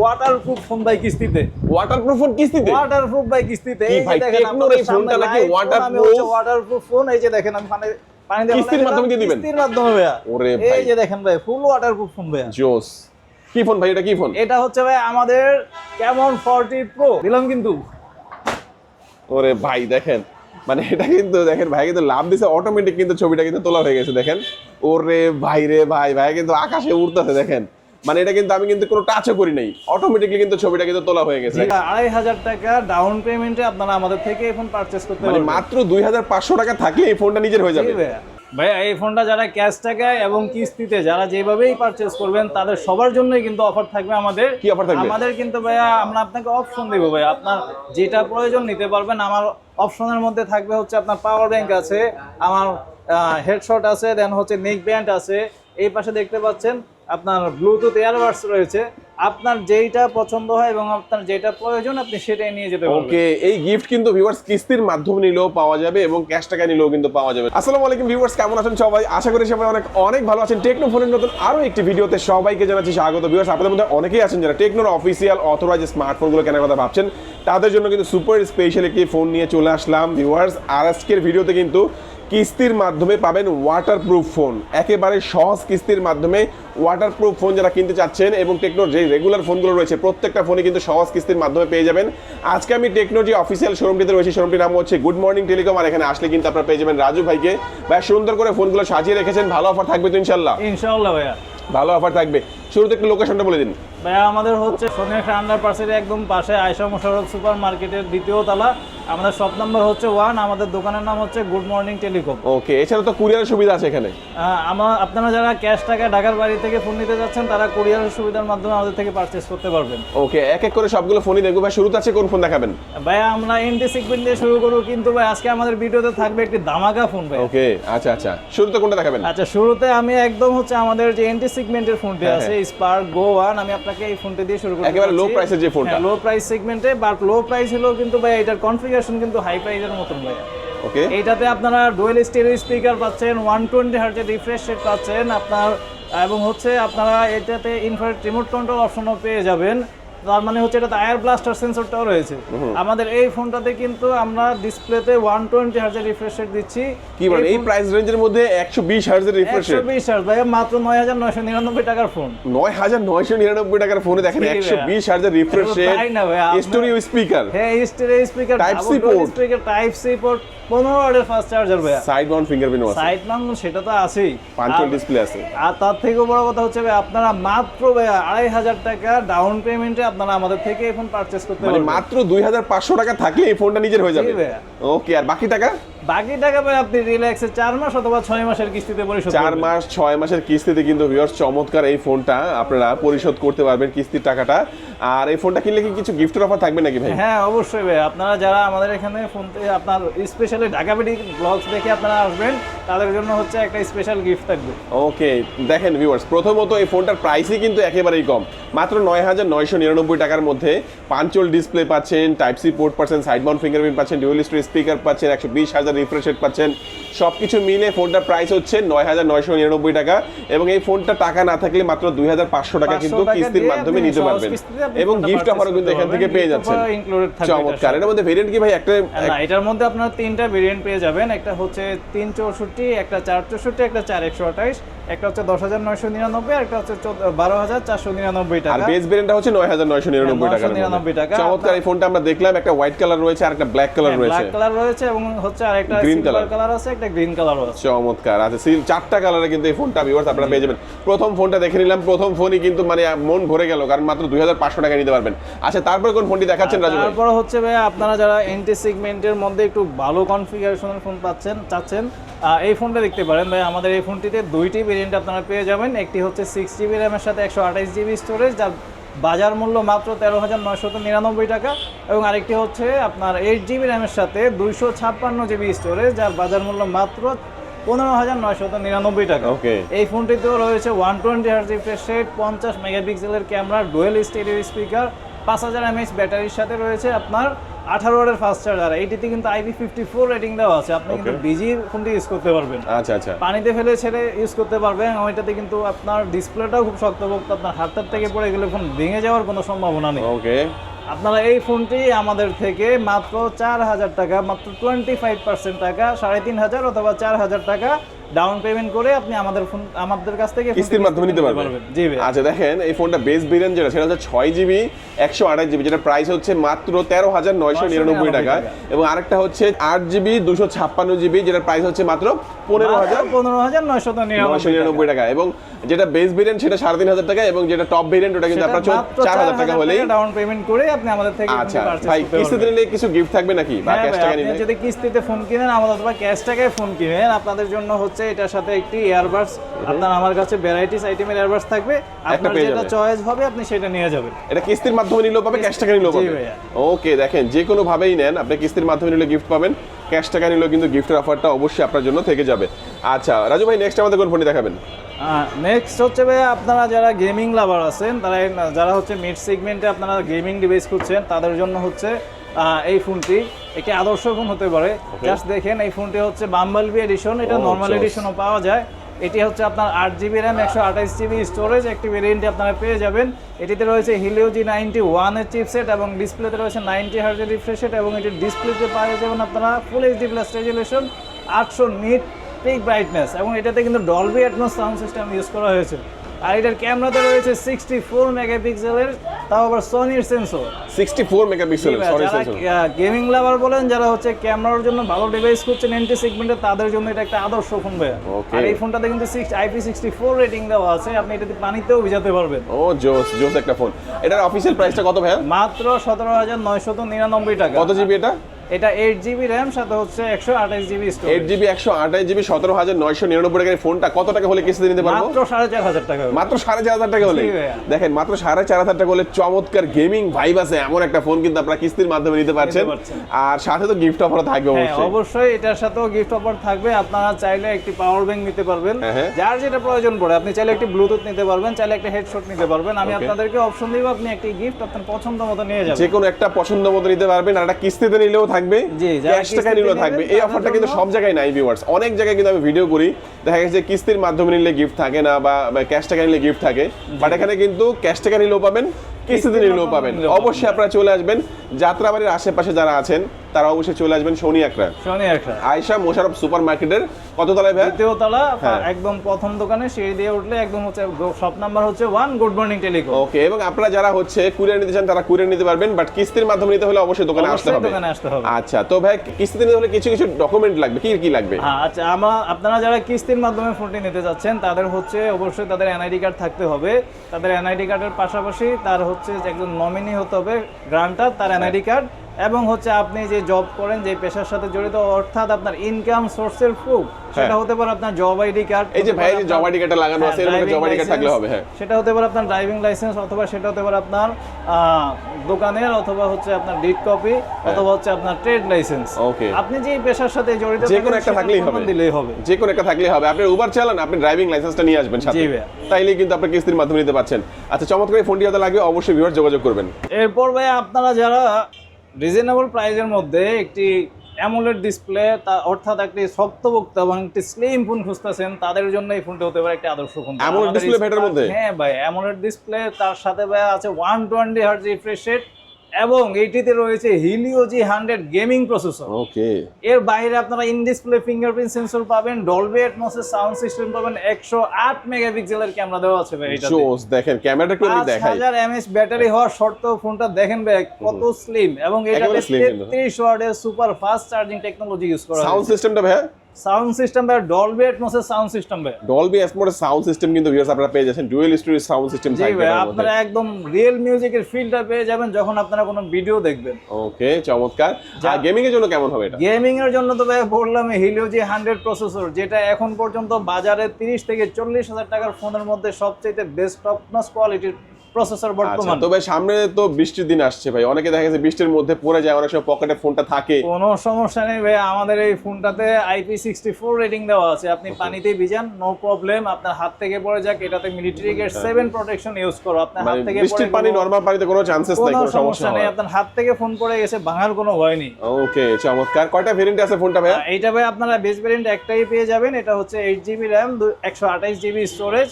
Waterproof phone by কিস্তিতে। Waterproof phone কিস্তিতে? Waterproof বাই কিস্তিতে। এই ফোনটা নাকি waterproof? ওয়াটারপ্রুফ ফোন এই যে দেখেন আমি পানি পানি দিয়ে কিস্তির মাধ্যমে দিয়ে দিবেন? কিস্তির মাধ্যমে ভাইয়া। ওরে ভাই। এই যে দেখেন ভাই ফুল ওয়াটারপ্রুফ ফোন ভাইয়া। জোস। কি ফোন ভাই এটা কি ফোন এটা হচ্ছে ভাই আমাদের কেমন 40 প্রো দিলাম কিন্তু। ওরে ভাই দেখেন। মানে এটা কিন্তু দেখেন ভাই কিন্তু লাভ দিছে অটোমেটিক কিন্তু ছবিটা কিন্তু তোলা হয়ে গেছে দেখেন। ওরে ভাই রে ভাই ভাই কিন্তু আকাশে উড়তেছে দেখেন। মানে এটা কিন্তু আমি কিন্তু কোনো টাচও করি নাই। অটোমেটিকলি কিন্তু ছবিটা কিন্তু তোলা হয়ে গেছে। আড়াই হাজার টাকা ডাউন পেমেন্টে আপনারা আমাদের থেকে এই ফোন পারচেস করতে মানে পারবেন। মাত্র দুই হাজার পাঁচশো টাকা থাকলে এই ফোনটা নিজের হয়ে যাবে। ভাইয়া। এই ফোনটা যারা ক্যাশ টাকায় এবং কিস্তিতে যারা যেভাবেই পারচেস করবেন তাদের সবার জন্যই কিন্তু অফার থাকবে আমাদের। কি অফার থাকবে? আমাদের কিন্তু ভাইয়া আমরা আপনাকে অপশন দেবো ভাইয়া। আপনার যেটা প্রয়োজন নিতে পারবেন আমার অপশনের মধ্যে থাকবে হচ্ছে আপনার পাওয়ার ব্যাংক আছে আমার হেডশট আছে দেন হচ্ছে নেক ব্যান্ড আছে। এই পাশে দেখতে পাচ্ছেন আপনার ব্লুটুথ এয়ারবাডস রয়েছে। আপনার যেইটা পছন্দ হয় এবং আপনার যেটা প্রয়োজন, আপনি সেটাই নিয়ে যেতে পারবেন। ওকে এই গিফট কিন্তু ভিউয়ার্স কিস্তির মাধ্যমে নিলেও পাওয়া যাবে এবং ক্যাশ টাকা নিলেও কিন্তু পাওয়া যাবে। আসসালামু আলাইকুম ভিউয়ার্স কেমন আছেন সবাই? আশা করি সবাই অনেক অনেক ভালো আছেন। টেকনো ফোনের নতুন আরও একটি ভিডিওতে সবাইকে জানাচ্ছি স্বাগত। ভিউয়ার্স আপনাদের মধ্যে অনেকেই আছেন যারা টেকনোর অফিসিয়াল অথরাইজ স্মার্টফোনগুলো কেনার কথা ভাবছেন। তাদের জন্য কিন্তু সুপার স্পেশাল একটি ফোন নিয়ে চলে আসলাম। ভিউয়ার্স আর আজকের ভিডিওতে কিন্তু কিস্তির মাধ্যমে পাবেন ওয়াটারপ্রুফ ফোন একেবারে সহজ কিস্তির মাধ্যমে ওয়াটারপ্রুফ ফোন যারা কিনতে চাচ্ছেন এবং টেকনোর যে রেগুলার ফোনগুলো রয়েছে প্রত্যেকটা ফোনে কিন্তু সহজ কিস্তির মাধ্যমে পেয়ে যাবেন। আজকে আমি টেকনোর যে অফিসিয়াল শোরুমটিতে রয়েছে শোরুমটির নাম হচ্ছে গুড মর্নিং টেলিকম আর এখানে আসলে কিন্তু আপনারা পেয়ে যাবেন রাজু ভাইকে। ভাই সুন্দর করে ফোনগুলো সাজিয়ে রেখেছেন ভালো অফার থাকবে তো ইনশাল্লাহ? ইনশাআল্লাহ ভাইয়া। ভালো অফার থাকবে। শুরুতে একটু লোকেশনটা বলে দিন। ভাইয়া আমাদের হচ্ছে সোনিয়া আন্ডার পার্সের একদম পাশে আয়সা মোশারফ সুপার মার্কেটের দ্বিতীয় তলা। আমাদের শপ নাম্বার হচ্ছে ওয়ান আমাদের দোকানের নাম হচ্ছে গুড মর্নিং টেলিকম ওকে এছাড়া তো কুরিয়ারের সুবিধা আছে এখানে। আমার আপনারা যারা ক্যাশ টাকা ঢাকার বাড়ি থেকে ফোন নিতে যাচ্ছেন তারা কুরিয়ারের সুবিধার মাধ্যমে আমাদের থেকে পারচেস করতে পারবেন। ওকে এক এক করে সবগুলো ফোনই দেখব। ভাই শুরুতে আছে কোন ফোন দেখাবেন? ভাইয়া আমরা এনটি সেগমেন্ট দিয়ে শুরু করব কিন্তু ভাই আজকে আমাদের ভিডিওতে থাকবে একটি ধামাকা ফোন ভাই ওকে আচ্ছা আচ্ছা। শুরুতে কোনটা দেখাবেন? আচ্ছা শুরুতে আমি একদম হচ্ছে আমাদের যে এনটি সেগমেন্টের ফোনটি হ্যাঁ, আছে স্পার্ক গো ওয়ান আমি আপনাকে এই ফোনটা দিয়ে শুরু করতে একেবারে লো প্রাইসের যে ফোনটা। লো প্রাইস সেগমেন্টে বাট লো প্রাইস হলেও কিন্তু ভাই এটার কনফিগারেশন কিন্তু হাই প্রাইসের মতন ভাই ওকে এইটাতে আপনারা ডুয়েল স্টেরিও স্পিকার পাচ্ছেন ওয়ান টোয়েন্টি হার্জের রিফ্রেশ রেট পাচ্ছেন আপনার এবং হচ্ছে আপনারা এটাতে ইনফ্রারেড রিমোট কন্ট্রোল অপশনও পেয়ে যাবেন। তার মানে হচ্ছে এটাতে আয়ার ব্লাস্টার সেন্সরটাও রয়েছে। আমাদের এই ফোনটাতে কিন্তু আমরা ডিসপ্লেতে ওয়ান টোয়েন্টি হার্জের রিফ্রেশ রেট দিচ্ছি। কি বলেন এই প্রাইস রেঞ্জের মধ্যে একশো বিশ হার্জের রিফ্রেশ একশো বিশ হার্জ ভাই মাত্র নয় হাজার নয়শো নিরানব্বই টাকার ফোন নয় হাজার নয়শো নিরানব্বই টাকার ফোনে দেখেন কি একশো ভাইয়া? বিশ হার্জের রিফ্রেশ ভাইয়া, স্টোরিও স্পিকার হ্যাঁ stereo speaker C port। Speaker type C port fast charger ভাইয়া। সাইড মাউন্ট ফিঙ্গারপ্রিন্ট আছে। সাইড মাউন্ট সেটা তো আছেই। ডিসপ্লে আছে। আর তার থেকেও বড় কথা হচ্ছে ভাই আপনারা মাত্র ভাইয়া আড়াই হাজার টাকা ডাউন পেমেন্টে আপনারা আমাদের থেকে এই ফোন পারচেস করতে মানে পারবেন। মাত্র দুই হাজার পাঁচশো টাকা থাকলে এই ফোনটা নিজের হয়ে যাবে। ওকে আর বাকি টাকা? বাকি টাকা ভাই আপনি রিল্যাক্সে চার মাস অথবা ছয় মাসের কিস্তিতে পরিশোধ চার মাস ছয় মাসের কিস্তিতে কিন্তু ভিউয়ার্স চমৎকার এই ফোনটা আপনারা পরিশোধ করতে পারবেন কিস্তির টাকাটা। আর এই ফোনটা কিনলে কি কিছু গিফটের অফার থাকবে নাকি ভাই? হ্যাঁ অবশ্যই ভাই। আপনারা যারা আমাদের এখানে ফোন আপনার স্পেশালি ঢাকা বেডি ব্লগস দেখে আপনারা আসবেন তাদের জন্য হচ্ছে একটা স্পেশাল গিফট থাকবে। ওকে দেখেন ভিউয়ার্স প্রথমত এই ফোনটার প্রাইসই কিন্তু একেবারেই কম। মাত্র নয় হাজার নয়শো নিরানব্বই টাকার মধ্যে পাঞ্চল ডিসপ্লে পাচ্ছেন টাইপ সি পোর্ট পাচ্ছেন সাইড মাউন্ট ফিঙ্গারপ্রিন্ট পাচ্ছেন স্টোরি স্পিকার পাচ্ছেন একশো বিশ হাজার রিফ্রেশ রেট পাচ্ছেন। সব কিছু মিলে ফোনটার প্রাইস হচ্ছে নয় হাজার নয়শো নিরানব্বই টাকা এবং এই ফোনটা টাকা না থাকলে মাত্র দুই হাজার পাঁচশো টাকা কিন্তু কিস্তির মাধ্যমে নিতে পারবেন। এবং গিফট অফারও কিন্তু এখান থেকে পেয়ে যাচ্ছেন। এটার চমৎকার। এর মধ্যে ভেরিয়েন্ট কি ভাই? একটা এটার মধ্যে আপনার তিনটা ভেরিয়েন্ট পেয়ে যাবেন। একটা হচ্ছে তিন চৌষট্টি একটা চার চৌষট্টি একটা চার একশো আঠাইশ একটা হচ্ছে দশ হাজার নয়শো নিরানব্বই একটা হচ্ছে বারো হাজার চারশো নিরানব্বই আর টাকা। বেস ভেরিয়েন্টটা হচ্ছে নয় হাজার নয়শো নিরানব্বই হ্যাঁ, টাকার 999 টাকা। চমৎকার। এই ফোনটা আমরা দেখলাম একটা হোয়াইট কালার রয়েছে আর একটা ব্ল্যাক কালার রয়েছে। ব্ল্যাক কালার রয়েছে এবং হচ্ছে আরেকটা সিলভার color। কালার আছে একটা গ্রিন কালারও আছে। চমৎকার। আচ্ছা সিল চারটা কালারে কিন্তু এই ফোনটা ভিউয়ার্স আপনারা পেয়ে যাবেন। প্রথম ফোনটা দেখে নিলাম প্রথম ফোনই কিন্তু মানে মন ভরে গেল কারণ মাত্র দুই হাজার পাঁচশো টাকা নিতে পারবেন। আচ্ছা তারপরে কোন ফোনটি দেখাচ্ছেন রাজু ভাই? তারপর হচ্ছে ভাই আপনারা যারা এনটি সেগমেন্টের মধ্যে একটু ভালো কনফিগারেশনের ফোন পাচ্ছেন চাচ্ছেন এই ফোনটা দেখতে পারেন ভাই আমাদের এই ফোনটিতে দুইটি ভেরিয়েন্ট আপনারা পেয়ে যাবেন। একটি হচ্ছে সিক্স জিবি র্যামের সাথে একশো আঠাইশ জিবি স্টোরেজ যার বাজার মূল্য মাত্র তেরো হাজার নয়শত নিরানব্বই টাকা এবং আরেকটি হচ্ছে আপনার এইট জিবি র্যামের সাথে দুইশো ছাপ্পান্ন জিবি স্টোরেজ যার বাজার মূল্য মাত্র পনেরো হাজার নয়শত নিরানব্বই টাকা। ওকে এই ফোনটিতেও রয়েছে one twenty hertz refresh rate পঞ্চাশ মেগাপিক্সেলের ক্যামেরা ডুয়েল স্টেরিও স্পিকার পাঁচ হাজার এমএইচ ব্যাটারির সাথে রয়েছে আপনার আঠারো ওয়াটের ফাস্ট চার্জার এইটিতে কিন্তু আইপি ফিফটি ফোর রেটিং দেওয়া আছে। আপনি কিন্তু. বিজি ফোনটি ইউজ করতে পারবেন। আচ্ছা আচ্ছা। পানিতে ফেলে ছেড়ে ইউজ করতে পারবেন। ওইটাতে কিন্তু আপনার ডিসপ্লেটাও খুব শক্তপোক্ত আপনার হাতটার থেকে পড়ে গেলে ফোন ভেঙে যাওয়ার কোনো সম্ভাবনা নেই। ওকে আপনারা এই ফোনটি আমাদের থেকে মাত্র চার হাজার টাকা মাত্র টোয়েন্টি ফাইভ পার্সেন্ট টাকা সাড়ে তিন হাজার অথবা চার হাজার টাকা ডাউন পেমেন্ট করে আপনি আমাদের ফোন আমাদের কাছ থেকে কিস্তির মাধ্যমে নিতে পারবেন। জি আচ্ছা দেখেন এই ফোনটা বেস ভেরিয়েন্ট যেটা সেটা হচ্ছে ছয় জিবি একশো আঠাশ জিবি যেটা প্রাইস হচ্ছে মাত্র তেরো হাজার নয়শো নিরানব্বই টাকা। এবং আরেকটা হচ্ছে আট জিবি দুশো ছাপ্পান্ন জিবি যেটার প্রাইস হচ্ছে মাত্র পনেরো হাজার পনেরো হাজার নয়শো নিরানব্বই টাকা। এবং যেটা বেস ভেরিয়েন্ট সেটা সাড়ে তিন হাজার টাকা এবং যেটা টপ ভেরিয়েন্ট ওটা কিন্তু আপনার চার হাজার টাকা হলেই। ডাউন পেমেন্ট করে আপনি আমাদের থেকে আচ্ছা ভাই কিস্তিতে নিলে কিছু গিফট থাকবে নাকি? বা ক্যাশ টাকা নিলে? যদি কিস্তিতে ফোন কিনেন আমাদের অথবা ক্যাশ টাকায় ফোন কিনেন আপনাদের জন্য হচ্ছে এটার সাথে একটি ইয়ারবাডস আপনার আমার কাছে ভ্যারাইটিস আইটেমের ইয়ারবাডস থাকবে। আপনার যেটা চয়েস হবে আপনি সেটা নিয়ে যাবেন। এটা কিস্তির মাধ্যমে নিলেও পাবে ক্যাশ টাকা নিলেও পাবে। ওকে দেখেন যে কোনো ভাবেই নেন আপনি কিস্তির মাধ্যমে নিলে গিফট পাবেন। ক্যাশ টাকা নিলেও কিন্তু গিফটের অফারটা অবশ্যই আপনার জন্য থেকে যাবে। আচ্ছা রাজু ভাই নেক্সট আমাদের কোন ফোনটি দেখাবেন? নেক্সট হচ্ছে ভাই আপনারা যারা গেমিং লাভার আছেন তারা যারা হচ্ছে মিড সেগমেন্টে আপনারা গেমিং ডিভাইস খুঁজছেন তাদের জন্য হচ্ছে এই ফোনটি একটি আদর্শ ফোন হতে পারে। জাস্ট দেখেন এই ফোনটি হচ্ছে বাম্বল বি এডিশন এটা Oh, নর্মাল জোস। এডিশনও পাওয়া যায়। এটি হচ্ছে আপনার আট জিবি র্যাম একশো আঠাইশ জিবি স্টোরেজ একটি ভেরিয়েন্টে আপনারা পেয়ে যাবেন। এটিতে রয়েছে হিলিও জি নাইনটি ওয়ানের চিপসেট এবং ডিসপ্লেতে রয়েছে নাইনটি হার্জের রিফ্রেশেট এবং এটির ডিসপ্লেতে পাওয়া যাবেন আপনারা ফুল এইচডি প্লাস রেজুলেশন আটশো নিট পিক ব্রাইটনেস এবং এটাতে কিন্তু Dolby Atmos sound system use করা হয়েছে। আর এটার ক্যামেরাতে রয়েছে সিক্সটি ফোর মেগাপিক্সেলের তাও আবার সোনির sensor sixty four megapixel sorry যারা গেমিং লাভার বলেন যারা হচ্ছে ক্যামেরার জন্য ভালো ডিভাইস খুঁজছেন এন্টি সেগমেন্টে তাদের জন্য এটা একটা আদর্শ ফোন Okay. আর এই ফোনটাতে কিন্তু six IP sixty four rating দেওয়া আছে আপনি এটাতে পানিতেও ভিজাতে পারবেন। ও জোস জোস একটা ফোন এটার অফিসিয়াল প্রাইসটা কত ভাইয়া? মাত্র সতেরো হাজার নয়শত নিরানব্বই টাকা। কত জিবি এটা? এটা এইট জিবি র্যাম সাথে হচ্ছে একশো আঠাশ জিবি এইট জিবি একশো আঠাশ জিবি সতেরো হাজার নয়শো নিরানব্বই টাকার ফোনটা কত টাকা হলে কিস্তিতে নিতে পারব? মাত্র সাড়ে চার হাজার টাকা মাত্র সাড়ে চার হাজার টাকা হলে। দেখেন মাত্র সাড়ে চার হাজার টাকা হলে চমৎকার গেমিং ভাইব আছে এমন একটা ফোন কিন্তু আপনারা কিস্তির মাধ্যমে নিতে পারছেন। আর সাথে তো গিফট অফার থাকবে হ্যাঁ অবশ্যই। অবশ্যই এটার সাথেও গিফট অফার থাকবে। আপনারা চাইলে একটি পাওয়ার ব্যাংক নিতে পারবেন। হ্যাঁ, হ্যাঁ। যার যেটা প্রয়োজন পড়ে আপনি চাইলে একটি ব্লুটুথ নিতে পারবেন চাইলে একটা হেডশট নিতে পারবেন। আমি আপনাদেরকে অপশন দিব আপনি একটি গিফট আপনার পছন্দ মতো নিয়ে যাবেন। যে কোনো একটা পছন্দ মতো নিতে পারবেন আর একটা কিস্তিতে নিলেও থাকবে জি, টাকা নিলেও থাকবে। এই অফারটা কিন্তু সব জায়গায় নাই ভিউয়ার্স অনেক জায়গায় কিন্তু আমি ভিডিও করি। দেখা গেছে কিস্তির মাধ্যমে নিলে গিফট থাকে না বা ক্যাশ টাকা নিলে গিফট থাকে। বাট এখানে কিন্তু ক্যাশ টাকা নিলেও পাবেন কিস্তিতে কিস্তির পাবেন। অবশ্যই আপনারা চলে আসবেন। যাত্রাবাড়ির আশেপাশে যারা আছেন তারা অবশ্যই চলে আসবেন সোনি আকরা শনি একটা আয়শা মোশারফ সুপার মার্কেটের কত তলায় ভাই? দ্বিতীয় তলা হ্যাঁ। একদম প্রথম দোকানে সিঁড়ি দিয়ে উঠলে একদম হচ্ছে শপ নাম্বার হচ্ছে one good morning telecom okay এবং আপনারা যারা হচ্ছে কুরিয়ার নিতে চান তারা কুরিয়ার নিতে পারবেন বাট কিস্তির মাধ্যমে নিতে হলে অবশ্যই দোকানে আসতে হবে। দোকানে আসতে হবে। আচ্ছা তো ভাই কিস্তিতে নিতে হলে কিছু কিছু ডকুমেন্ট লাগবে কি কি লাগবে? হ্যাঁ আচ্ছা আমরা আপনারা যারা কিস্তির মাধ্যমে ফোনটি নিতে যাচ্ছেন তাদের হচ্ছে অবশ্যই তাদের এনআইডি কার্ড থাকতে হবে। তাদের এনআইডি কার্ডের পাশাপাশি তার হচ্ছে যে একজন নমিনি হতে হবে গ্রান্টার তার এনআইডি কার্ড এবং হচ্ছে আপনি যে জব করেন যে পেশার সাথে জড়িত অর্থাৎ আপনার ইনকাম সোর্সের প্রুফ সেটা হতে পারে আপনার জব আইডি কার্ড হ্যাঁ। এই যে ভাই জব আইডি কার্ডটা লাগানো আছে এরকম জব আইডি কার্ড থাকলে হবে হ্যাঁ। সেটা হতে পারে আপনার ড্রাইভিং লাইসেন্স অথবা সেটা হতে পারে আপনার দোকানের অথবা হচ্ছে আপনার ডিড কপি অথবা হচ্ছে আপনার ট্রেড লাইসেন্স ওকে আপনি যে পেশার সাথে জড়িত যে কোনো একটা থাকলেই হবে। দিলেই হবে। যে কোনো একটা থাকলেই হবে। আপনি উবার চালান আপনি ড্রাইভিং লাইসেন্সটা নিয়ে আসবেন সাথে। তাইলেই কিন্তু আপনি কিস্তির মাধ্যমে নিতে পারছেন। আচ্ছা চমৎকার ফোনটি যাতে লাগবে অবশ্যই ভিউয়ার যোগাযোগ করবেন। এরপর ভাই আপনারা যারা রিজনেবল প্রাইসের মধ্যে একটি অ্যামোলেড ডিসপ্লে তা অর্থাৎ একটি শক্তপোক্ত এবং একটি স্লিম ফোন খুঁজতেছেন তাদের জন্য এই ফোনটা হতে পারে একটি আদর্শ ফোন ডিসপ্লে ভেটার মধ্যে? হ্যাঁ ভাই অ্যামোলেড ডিসপ্লে তার সাথে ভাই আছে one twenty hertz refresh rate এবং এইটিতে রয়েছে Helio G hundred gaming processor. Okay. এর বাইরে আপনারা ইন ডিসপ্লে ফিঙ্গারপ্রিন্ট সেন্সর পাবেন ডলবি অ্যাটমসের সাউন্ড সিস্টেম পাবেন একশো আট মেগাপিক্সেলের ক্যামেরা দেওয়া আছে ভাই জোস দেখেন ক্যামেরাটা আমি দেখাই। হাজার এমএস ব্যাটারি হওয়ার সত্ত্বেও ফোনটা দেখেন ভাই কত স্লিম এবং কিন্তু। তেত্রিশ ওয়াটের super fast charging technology use করা সাউন্ড সিস্টেমটা ভাই সাউন্ড সিস্টেম ভাই ডলবি অ্যাটমসের সাউন্ড সিস্টেম ভাই। ডলবি অ্যাটমসের সাউন্ড সিস্টেম কিন্তু ভিউয়ার্স আপনারা পেয়ে যাচ্ছেন। ডুয়েল স্টোরি সাউন্ড সিস্টেম থাকবে ভাই আপনারা একদম রিয়েল মিউজিকের ফিলটা পেয়ে যাবেন যখন আপনারা কোনো ভিডিও দেখবেন। ওকে চমৎকার। আর গেমিং এর জন্য কেমন হবে এটা? গেমিং এর জন্য তো ভাই বললাম হিলিও জি হান্ড্রেড প্রসেসর যেটা এখন পর্যন্ত বাজারে তিরিশ থেকে চল্লিশ হাজার টাকার ফোনের মধ্যে সবচেয়ে বেস্ট টপ নস কোয়ালিটির প্রসেসর আচ্ছা বর্তমান তবে সামনে তো বৃষ্টির দিন আসছে ভাই। অনেকে দেখা গেছে বৃষ্টির মধ্যে পড়ে যায় অনেক সময় পকেটে ফোনটা থাকে। কোনো সমস্যা নেই ভাই আমাদের এই ফোনটাতে আইপি সিক্সটি ফোর রেটিং দেওয়া আছে। আপনি পানিতে ভিজান নো প্রবলেম আপনার হাত থেকে পড়ে যাক এটাতে military grade seven protection use করো। আপনার হাত মানে থেকে বৃষ্টির পানি নরমাল পানিতে কোনো চান্সেস নাই কোনো সমস্যা নেই। আপনার হাত থেকে ফোন পড়ে গেছে ভাঙার কোনো ভয় নেই। ওকে চমৎকার। কয়টা ভেরিয়েন্ট আছে ফোনটা ভাইয়া? এইটা ভাই আপনারা বেস ভ্যারিয়েন্ট একটাই পেয়ে যাবেন। এটা হচ্ছে এইট জিবি র্যাম একশো আঠাইশ জিবি স্টোরেজ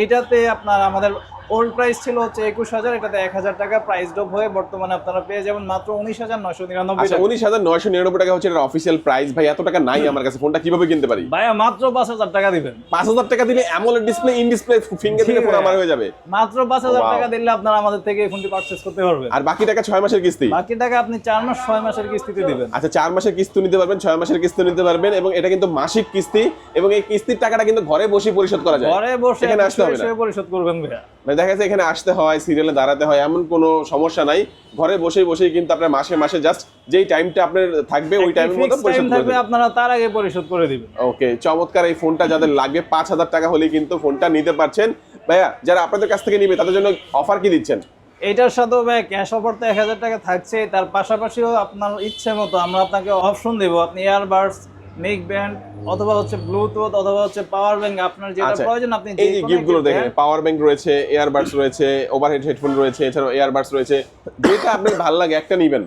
এইটাতে আপনার আমাদের ওল্ড প্রাইস ছিল হচ্ছে একুশ হাজার এটাতে এক হাজার টাকা প্রাইস ড্রপ হয়ে বর্তমানে আপনারা পেয়ে যাবেন মাত্র উনিশ হাজার নয়শো নিরানব্বই আচ্ছা উনিশ হাজার নয়শো নিরানব্বই টাকা হচ্ছে এটার অফিসিয়াল প্রাইস ভাই এত টাকা নাই আমার কাছে। ফোনটা কীভাবে কিনতে পারি? ভাইয়া মাত্র পাঁচ হাজার টাকা দিবেন। পাঁচ হাজার টাকা দিলে AMOLED display in display finger দিলে ফোন আমার হয়ে যাবে। মাত্র পাঁচ হাজার টাকা দিলে আপনারা আমাদের থেকে এই ফোনটি পারচেস করতে পারবেন। আর বাকি টাকা ছয় মাসের কিস্তি? বাকি টাকা আপনি চার মাস ছয় মাসের কিস্তিতে দিবেন। আচ্ছা চার মাসের কিস্তি নিতে পারবেন ছয় মাসের কিস্তি নিতে পারবেন এবং এটা কিন্তু মাসিক কিস্তি এবং এই কিস্তির টাকাটা কিন্তু ঘরে বসে পরিশোধ করা যায়। ঘরে বসে পরিশোধ করবেন ভাইয়া। মানে দেখা যাচ্ছে এখানে আসতে হয় সিরিয়ালে দাঁড়াতে হয় এমন কোনো সমস্যা নাই। ঘরে বসেই বসেই কিন্তু আপনার মাসে মাসে জাস্ট যেই টাইমটা আপনার থাকবে ওই টাইমের মতো পরিশোধ করে থাকবে আপনারা তার আগে পরিশোধ করে দিবেন। ওকে চমৎকার এই ফোনটা যাদের লাগবে পাঁচ হাজার টাকা হলেই কিন্তু ফোনটা নিতে পারছেন। ভাইয়া যারা আপনাদের কাছ থেকে নিবে তাদের জন্য অফার কি দিচ্ছেন? এটার সাথেও ভাই ক্যাশ অফার তো এক হাজার টাকা থাকছে তার পাশাপাশিও আপনার ইচ্ছে মতো আমরা আপনাকে অপশন দেবো। আপনি ইয়ারবাডস নেক ব্যান্ড অথবা হচ্ছে ব্লুটুথ অথবা হচ্ছে পাওয়ার ব্যাংক আপনার যেটা আচ্ছা প্রয়োজন আপনি এই যে দেখেন পাওয়ার ব্যাংক রয়েছে এয়ারবাডস রয়েছে ওভারহেড হেডফোন রয়েছে এছাড়াও এয়ারবাডস রয়েছে যেটা আপনার ভালো লাগে একটা নিবেন।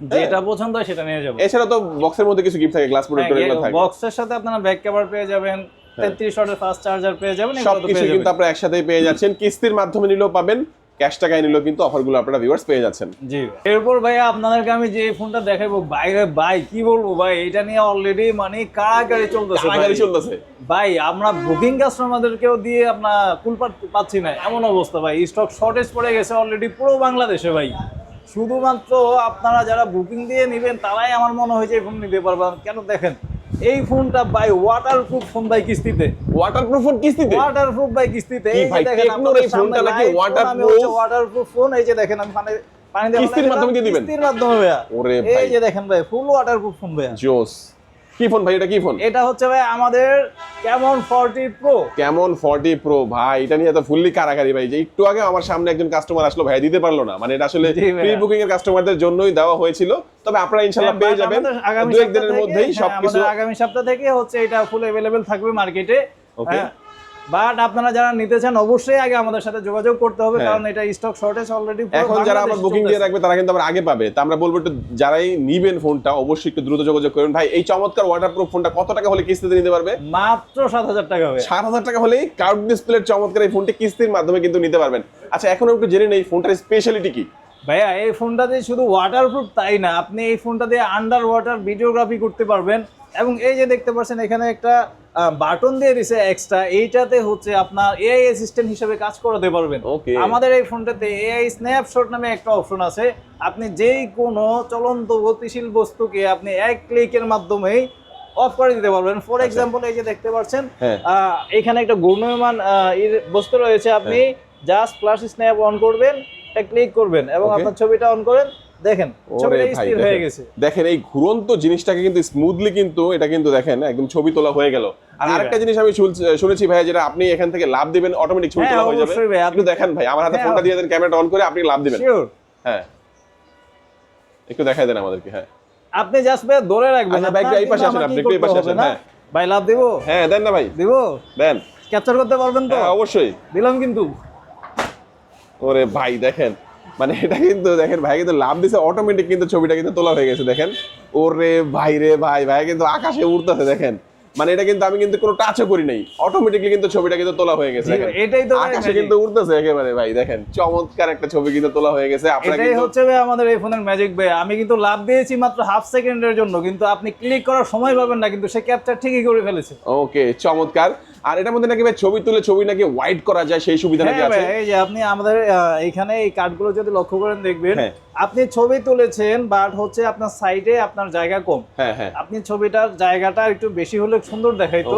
যেটা পছন্দ হয় সেটা নিয়ে যাব। এছাড়া তো বক্সের মধ্যে কিছু গিফট থাকে গ্লাস প্রোটেক্টর এগুলো থাকে। বক্সের সাথে আপনারা ব্যাক কভার পেয়ে যাবেন তেত্রিশ ওয়াটের ফাস্ট চার্জার পেয়ে যাবেন সবকিছু কিন্তু আপনারা একসাথেই পেয়ে যাচ্ছেন কিস্তির মাধ্যমে নিলেও পাবেন ক্যাশ টাকায় নিলেও কিন্তু অফারগুলো আপনারা ভিউয়ার্স পেয়ে যাচ্ছেন। জি। এরপর ভাইয়া আপনাদেরকে আমি যে ফোনটা দেখাবো বাইরে ভাই কি বলব ভাই এটা নিয়ে অলরেডি মানে কাড়াকাড়ি চলতেছে ভাই। চলতেছে। ভাই আমরা বুকিং কাস্টমারদেরকেও দিয়ে আমরা কুল পাচ্ছি না এমন অবস্থা ভাই। স্টক শর্টেজ পড়ে গেছে অলরেডি পুরো বাংলাদেশে ভাই। শুধুমাত্র আপনারা যারা বুকিং দিয়ে নেবেন তারাই আমার মনে হয় যে এই ফোন নিতে পারবেন কেন দেখেন? এই ফোনটা বাই ওয়াটার প্রুফ ফোন ভাই কিস্তিতে। ওয়াটার প্রুফ ফোন কিস্তিতে? ওয়াটার প্রুফ বাই কিস্তিতে এই যে ভাই, দেখেন টেকনোর এই ফোনটা নাকি waterproof? ওয়াটারপ্রুফ ফোন এই যে দেখেন আমি পানি পানি দিয়ে কিস্তির মাধ্যমে দিয়ে দিবেন? কিস্তির মাধ্যমে ভাইয়া। ওরে ভাই। এই যে দেখেন ভাই ফুল ওয়াটার ওয়াটারপ্রুফ ফোন ভাইয়া। জোস। কি ফোন ভাই এটা কি ফোন? এটা হচ্ছে ভাই আমাদের কেমন ফর্টি প্রো কেমন ফর্টি প্রো ভাই এটা নিয়ে তো ফুললি কারাকারি ভাই যে একটু আগে আমার সামনে একজন কাস্টমার আসলো ভাই দিতে পারল না। মানে এটা আসলে প্রি বুকিং এর কাস্টমারদের জন্যই দেওয়া হয়েছিল। তবে আপনারা ইনশাআল্লাহ হ্যাঁ, পেয়ে যাবেন। দু এক দিনের মধ্যেই হ্যাঁ, সবকিছু আগামী সপ্তাহ থেকে হচ্ছে এটা ফুল अवेलेबल থাকবে মার্কেটে Okay. বাট আপনারা যারা নিতে চান অবশ্যই আগে আমাদের সাথে যোগাযোগ করতে হবে হ্যাঁ। কারণ এটা স্টক শর্টেজ অলরেডি এখন যারা আবার বুকিং দিয়ে রাখবে তারা কিন্তু আবার আগে পাবে। তা আমরা বলব একটু যারাই নিবেন ফোনটা অবশ্যই একটু দ্রুত যোগাযোগ করুন ভাই এই চমৎকার ওয়াটারপ্রুফ ফোনটা কত টাকা হলে কিস্তিতে নিতে পারবে? মাত্র সাত হাজার টাকা হবে। সাত হাজার টাকা হলেই কার্ড ডিসপ্লের চমৎকার এই ফোনটি কিস্তির মাধ্যমে কিন্তু নিতে পারবেন। আচ্ছা এখন একটু জেনে নেই ফোনটার স্পেশালিটি কি? ভাইয়া এই ফোনটাতে শুধু ওয়াটারপ্রুফ তাই না আপনি এই ফোনটা দিয়ে আন্ডার ওয়াটার ভিডিওগ্রাফি করতে পারবেন। এবং এই যে দেখতে পাচ্ছেন এখানে একটা বাটন দিয়ে দিছে এক্সট্রা এইটাতে হচ্ছে আপনার এআই অ্যাসিস্ট্যান্ট হিসেবে কাজ করতে পারবেন. আমাদের এই ফোনটাতে এআই স্ন্যাপশট নামে একটা অপশন আছে। আপনি যেই কোনো চলন্ত গতিশীল বস্তুকে আপনি এক ক্লিকের মাধ্যমেই অফ করে দিতে পারবেন। ফর এক্সাম্পল এই যে দেখতে পাচ্ছেন আচ্ছা। হ্যাঁ। আহ, এখানে একটা ঘূর্ণয়মান বস্তু রয়েছে। আপনি জাস্ট ফ্ল্যাশ স্ন্যাপ অন করবেন ক্লিক করবেন এবং আপনার ছবিটা অন করেন। দেখেন হয়ে গেছে। দেখেন এই ঘুরন্ত জিনিসটাকে কিন্তু স্মুথলি কিন্তু এটা কিন্তু দেখেন একদম ছবি তোলা হয়ে গেল। আর আরেকটা জিনিস আমি শুনেছি ভাই যেটা আপনি এখান থেকে লাভ দিবেন অটোমেটিক ছবি হ্যাঁ, তোলা হয়ে যাবে। একটু দেখেন ভাই আমার হাতে হ্যাঁ, ফোনটা দিয়ে দেন ক্যামেরাটা অন করে আপনি লাভ দিবেন। হ্যাঁ। একটু দেখাই দেন আমাদেরকে হ্যাঁ। আপনি জাস্ট ভাই ধরে রাখবেন আচ্ছা, এই পাশে আসেন, আপনি একটু এই পাশে আসেন, হ্যাঁ। ভাই লাভ দিব? হ্যাঁ দেন না ভাই। দিব? দেন। ক্যাপচার করতে পারবেন তো? হ্যাঁ অবশ্যই। দিলাম কিন্তু। ওরে ভাই দেখেন। মানে এটা কিন্তু দেখেন ভাই কিন্তু লাভ দিছে অটোমেটিক কিন্তু ছবিটা কিন্তু তোলা হয়ে গেছে দেখেন। ওরে ভাই রে ভাই ভাই কিন্তু আকাশে উড়তেছে দেখেন। মানে এটা কিন্তু আমি কিন্তু কোনো টাচও করি নাই। অটোমেটিকলি কিন্তু ছবিটা কিন্তু তোলা হয়ে গেছে এটাই তো আকাশে কিন্তু উড়তেছে একেবারে ভাই দেখেন। চমৎকার একটা ছবি কিন্তু তোলা হয়ে গেছে আপনারা এটাই কিন্তু হচ্ছে ভাই আমাদের এই ফোনের ম্যাজিক ভাই আমি কিন্তু লাভ দিয়েছি মাত্র হাফ সেকেন্ডের জন্য কিন্তু আপনি ক্লিক করার সময় পাবেন না কিন্তু সে ক্যাপচার ঠিকই করে ফেলেছে। ওকে চমৎকার। আর এটার মধ্যে নাকি ভাই ছবি তুলে ছবি নাকি হোয়াইট করা যায় সেই সুবিধা নাকি হ্যাঁ আছে? এই যে আপনি আমাদের এখানে এই কার্ডগুলো যদি লক্ষ্য করেন দেখবেন হ্যাঁ। আপনি ছবি তুলেছেন বাট হচ্ছে আপনার সাইডে আপনার জায়গা কম। হ্যাঁ আপনি ছবিটার জায়গাটা একটু বেশি হলে সুন্দর দেখাইতো।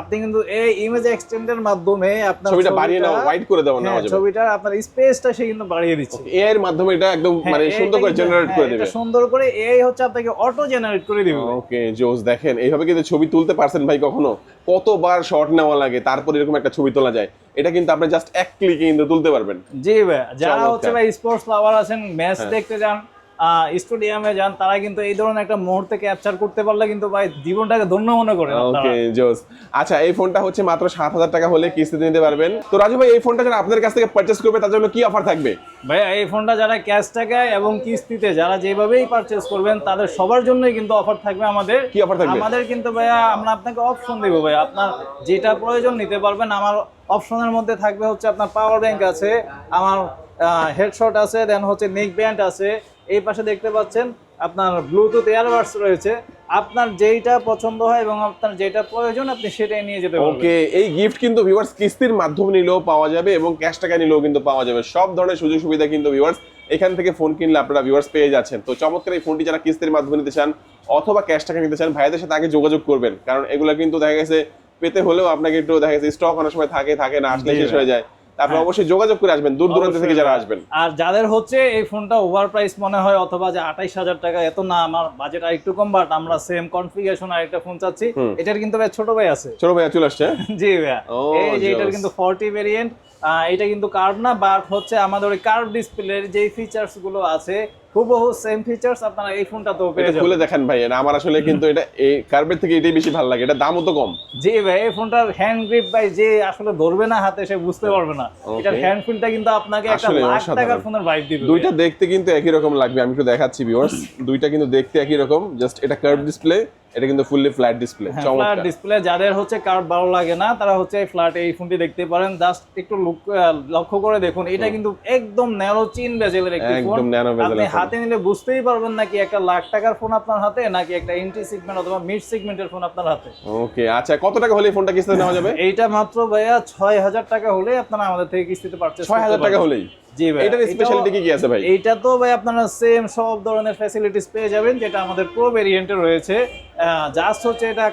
আপনি কিন্তু এই ইমেজ এক্সটেন্ডের মাধ্যমে আপনার ছবিটা বাড়িয়ে নেওয়া হোয়াইট করে দেওয়া নেওয়া হ্যাঁ, ছবিটার আপনার স্পেসটা সে কিন্তু বাড়িয়ে দিচ্ছে। এআই এর মাধ্যমে এটা একদম মানে সুন্দর করে জেনারেট করে দেবে। সুন্দর করে এই হচ্ছে আপনাকে অটো জেনারেট করে দিবে। ওকে জোস দেখেন এইভাবে কিন্তু ছবি তুলতে পারছেন ভাই কখনো? কতবার শট নেওয়া লাগে তারপর এরকম একটা ছবি তোলা যায়। এটা কিন্তু আপনি জাস্ট এক ক্লিকে কিন্তু তুলতে পারবেন। জি ভাই যারা হচ্ছে ভাই স্পোর্টস লাভার আছেন ম্যাচ। দেখতে যান স্টেডিয়ামে যান তারা কিন্তু এই ধরনের একটা মুহূর্তে ক্যাপচার করতে পারলে কিন্তু ভাই জীবনটাকে ধন্য মনে করে ওকে জোস। আচ্ছা এই ফোনটা হচ্ছে মাত্র সাত হাজার টাকা হলে কিস্তিতে নিতে পারবেন। তো রাজু ভাই এই ফোনটা যারা আপনাদের কাছ থেকে পারচেস করবে তার জন্য কি অফার থাকবে? ভাইয়া এই ফোনটা যারা ক্যাশ টাকায় এবং কিস্তিতে যারা যেভাবেই পারচেস করবেন তাদের সবার জন্যই কিন্তু অফার থাকবে আমাদের। কি offer থাকবে? আমাদের কিন্তু ভাইয়া আমরা আপনাকে অপশন দেবো ভাই আপনার যেটা প্রয়োজন নিতে পারবেন আমার অপশনের মধ্যে থাকবে হচ্ছে আপনার পাওয়ার ব্যাংক আছে আমার হেডশট আছে দেন হচ্ছে নেক ব্যান্ড আছে এই পাশে দেখতে পাচ্ছেন আপনার ব্লুটুথ এয়ারবাডস রয়েছে। আপনার যেইটা পছন্দ হয় এবং আপনার যেটা প্রয়োজন আপনি সেটাই নিয়ে যেতে পারবেন। ওকে এই গিফট কিন্তু ভিউয়ার্স কিস্তির মাধ্যমে নিলেও পাওয়া যাবে এবং ক্যাশ টাকা নিলেও কিন্তু পাওয়া যাবে। সব ধরনের সুযোগ সুবিধা কিন্তু ভিউয়ার্স এখান থেকে ফোন কিনলে আপনারা ভিউয়ার্স পেয়ে যাচ্ছেন। তো চমৎকার এই ফোনটি যারা কিস্তির মাধ্যমে নিতে চান অথবা ক্যাশ টাকা নিতে চান ভাইদের সাথে আগে যোগাযোগ করবেন। কারণ এগুলো কিন্তু দেখা গেছে পেতে হলেও আপনাকে একটু দেখা গেছে স্টক অনেক সময় থাকে থাকে না আসলে শেষ হয়ে যায়। তারপর হ্যাঁ। অবশ্যই যোগাযোগ করে আসবেন দূর দূরান্ত থেকে যারা আসবেন। আর যাদের হচ্ছে এই ফোনটা ওভার প্রাইস মনে হয় অথবা যে আঠাইশ হাজার টাকা এত না আমার বাজেট আর একটু কম বাট আমরা সেম কনফিগারেশন আর একটা ফোন চাচ্ছি। এটার কিন্তু ভাই ছোট ভাই আছে। ছোট ভাই চলে আসছে? জি ভাইয়া। ও, এই যে এটার কিন্তু ফর্টি ভেরিয়েন্ট এটা কিন্তু কার্ভ না বাট হচ্ছে আমাদের ওই কার্ভ ডিসপ্লের যে ফিচার্সগুলো আছে হুবহু সেম ফিচারস আপনারা এই ফোনটা তো পেয়ে খুলে যাবেন দেখেন ভাই এটা আমার আসলে কিন্তু এটা এই থেকে এটাই বেশি ভালো লাগে এটা দামও তো কম। জি ভাই এই ফোনটার হ্যান্ড গ্রিপ ভাই যে আসলে ধরবে না হাতে সে বুঝতে পারবে না. এটার হ্যান্ড ফিলটা কিন্তু আপনাকে একটা লাখ টাকার ফোনের ভাইব দিবে দুইটা দেখতে কিন্তু একই রকম লাগবে আমি একটু দেখাচ্ছি ভিউয়ার্স দুইটা কিন্তু দেখতে একই রকম জাস্ট এটা কার্ভ ডিসপ্লে এটা কিন্তু ফুললি ফ্ল্যাট ডিসপ্লে ফ্ল্যাট চমৎকার। ডিসপ্লে যাদের হচ্ছে কার্ভ ভালো লাগে না তারা হচ্ছে ফ্ল্যাট এই ফোনটি দেখতে পারেন। জাস্ট একটু লক্ষ্য করে দেখুন এটা কিন্তু একদম ন্যারো চিন বেজেলের একটি ফোন একদম ন্যানো আপনি হাতে নিলে বুঝতেই পারবেন নাকি একটা লাখ টাকার ফোন আপনার হাতে নাকি একটা এন্ট্রি সেগমেন্ট অথবা মিড সেগমেন্টের ফোন আপনার হাতে। ওকে আচ্ছা কত টাকা হলে এই ফোনটা কিস্তিতে নেওয়া যাবে? এইটা মাত্র ভাইয়া ছয় হাজার টাকা হলে আপনারা আমাদের থেকে কিস্তিতে ছয় হাজার টাকা হলেই? জি ভাই এটার স্পেশালিটি কি কি আছে ভাই? এইটা তো ভাই আপনারা সেম সব ধরনের ফ্যাসিলিটিস পেয়ে যাবেন যেটা আমাদের প্রো ভেরিয়েন্টে রয়েছে। জাস্ট হচ্ছে এটা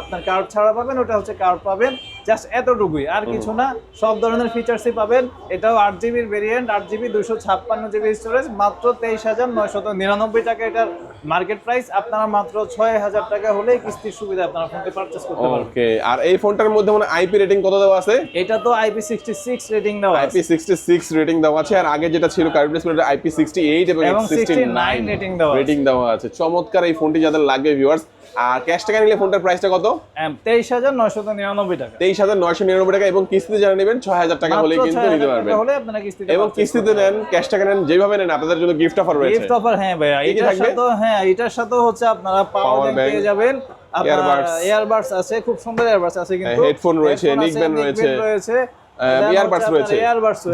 আপনার কার্ড ছাড়া পাবেন ওটা হচ্ছে কার্ড পাবেন। জাস্ট এতটুকুই আর কিছু না সব ধরনের ফিচার্সই পাবেন। এটাও আট জিবির ভেরিয়েন্ট আট জিবি দুশো ছাপ্পান্ন জিবি স্টোরেজ মাত্র তেইশ হাজার নয়শত নিরানব্বই টাকা এটার মার্কেট প্রাইস আপনারা মাত্র ছয় হাজার টাকা হলেই কিস্তির সুবিধা আপনারা ফোনটি পারচেস করতে পারবেন। ওকে আর এই ফোনটার মধ্যে মানে আইপি রেটিং কত দেওয়া আছে? এটা তো আইপি সিক্সটি সিক্স রেটিং দেওয়া আইপি সিক্সটি সিক্স রেটিং দেওয়া আছে আর আগে যেটা ছিল curve display IP sixty eight এবং সিক্সটি 69 নাইন। রেটিং দেওয়া আছে। চমৎকার এই ফোনটি যাদের লাগবে ভিউয়ার্স আর ক্যাশ টাকা নিলে ফোনটার প্রাইসটা কত? তেইশ হাজার নয়শত নিরানব্বই টাকা। তেইশ হাজার নয়শো নিরানব্বই টাকা এবং কিস্তিতে যারা নেবেন ছয় হাজার টাকা হলে কিন্তু নিতে পারবেন। হলে আপনারা কিস্তিতে এবং কিস্তিতে নেন ক্যাশ টাকা নেন যেভাবে নেন আপনাদের জন্য গিফট অফার রয়েছে। গিফট অফার হ্যাঁ ভাইয়া এটার? সাথে হ্যাঁ এটার সাথে হচ্ছে আপনারা পাওয়ার ব্যাংক পেয়ে যাবেন। আপনার। এয়ারবাডস আছে খুব সুন্দর এয়ারবাডস আছে কিন্তু। হেডফোন রয়েছে, আছে, band neck রয়েছে, band রয়েছে।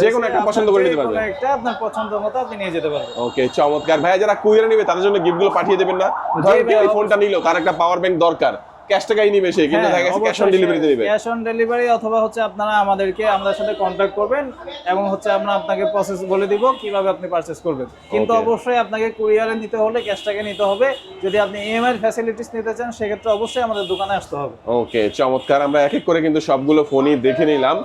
যে কোনো একটা পছন্দ করে নিতে পারবেন। একটা আপনার পছন্দ মতো আপনি নিয়ে যেতে পারবেন। ওকে চমৎকার। ভাইয়া যারা নিবে তাদের জন্য পাঠিয়ে দেবেন না। ধরেন এই ফোনটা নিল তার একটা পাওয়ার ব্যাংক দরকার। ক্যাশ টাকাই নিবে সে কিন্তু দেখা গেছে ক্যাশ অন ডেলিভারিতে দিবে। ক্যাশ অন ডেলিভারি অথবা হচ্ছে আপনারা আমাদেরকে আমাদের সাথে করবেন এবং হচ্ছে আমরা আপনাকে প্রসেস বলে দিব কীভাবে আপনি পারচেজ করবেন। কিন্তু অবশ্যই আপনাকে কুরিয়ারে নিতে হলে ক্যাশ টাকা নিতে হবে। যদি আপনি ইএমআই ফ্যাসিলিটিস নিতে চান সেক্ষেত্রে অবশ্যই আমাদের দোকানে আসতে হবে। ওকে চমৎকার। আমরা এক এক করে কিন্তু সবগুলো ফোনই দেখে নিলাম।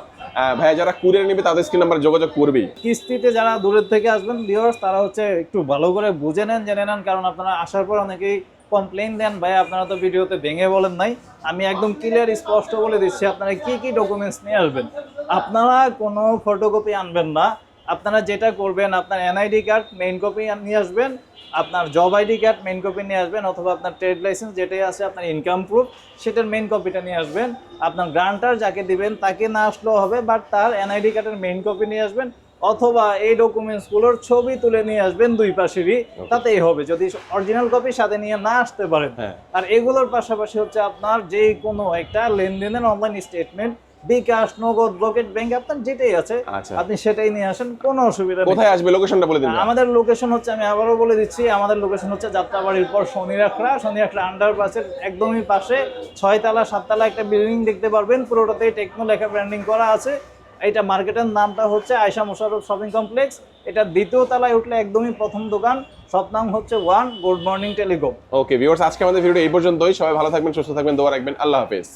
ভাইয়া, যারা কুরিয়ার নেবে, তাদের স্ক্রিন নাম্বার যোগাযোগ করবেই। কিস্তিতে যারা দূরের থেকে আসবেন ভিউয়ার্স তারা হচ্ছে একটু ভালো করে বুঝে নেন, জেনে নেন, কারণ আপনারা আসার পর অনেকেই কমপ্লেন দেন ভাই আপনারা তো ভিডিওতে ভেঙে বলেন নাই। আমি একদম ক্লিয়ার স্পষ্ট বলে দিচ্ছি, আপনারা কি কি ডকুমেন্টস নিয়ে আসবেন? আপনারা কোনো ফটোকপি আনবেন না। আপনারা যেটা করবেন আপনার এনআইডি কার্ড মেইন কপি নিয়ে আসবেন আপনার job ID card main copy নিয়ে আসবেন অথবা আপনার ট্রেড লাইসেন্স যেটাই আছে আপনার ইনকাম প্রুফ সেটার মেইন কপিটা নিয়ে আসবেন। আপনার গ্রান্টার যাকে দিবেন তাকে না আসলেও হবে বাট তার এনআইডি কার্ডের মেইন কপি নিয়ে আসবেন অথবা এই ডকুমেন্টসগুলোর ছবি তুলে নিয়ে আসবেন দুই পাশেরই তাতেই হবে। যদি অরিজিনাল কপি সাথে নিয়ে না আসতে পারেন হ্যাঁ। আর এগুলোর পাশাপাশি হচ্ছে আপনার যে কোনো একটা লেনদেনের অনলাইন স্টেটমেন্ট বিকাশ নগদ রকেট ব্যাংক আপনার যেটাই আছে আচ্ছা। আপনি সেটাই নিয়ে আসেন কোনো অসুবিধা কোথায় আসবে? লোকেশনটা বলে দিন আমাদের লোকেশন হচ্ছে আমি আবারও বলে দিচ্ছি আমাদের লোকেশন হচ্ছে যাত্রাবাড়ির পর শনিরাখড়া। শনিরাখড়া আন্ডার পাসের একদমই পাশে ছয়তলা সাততলা একটা বিল্ডিং দেখতে পারবেন। পুরোটাতেই টেকনো লেখা ব্র্যান্ডিং করা আছে। এটা মার্কেটের নামটা হচ্ছে আয়সা মোশারফ শপিং কমপ্লেক্স এটা দ্বিতীয় তলায় উঠলে একদমই প্রথম দোকান। সব নাম হচ্ছে one good morning telecom. Okay viewers আজকে আমাদের ভিডিও এই পর্যন্তই। সবাই ভালো থাকবেন সুস্থ থাকবেন দোয়া রাখবেন। আল্লাহ হাফেজ।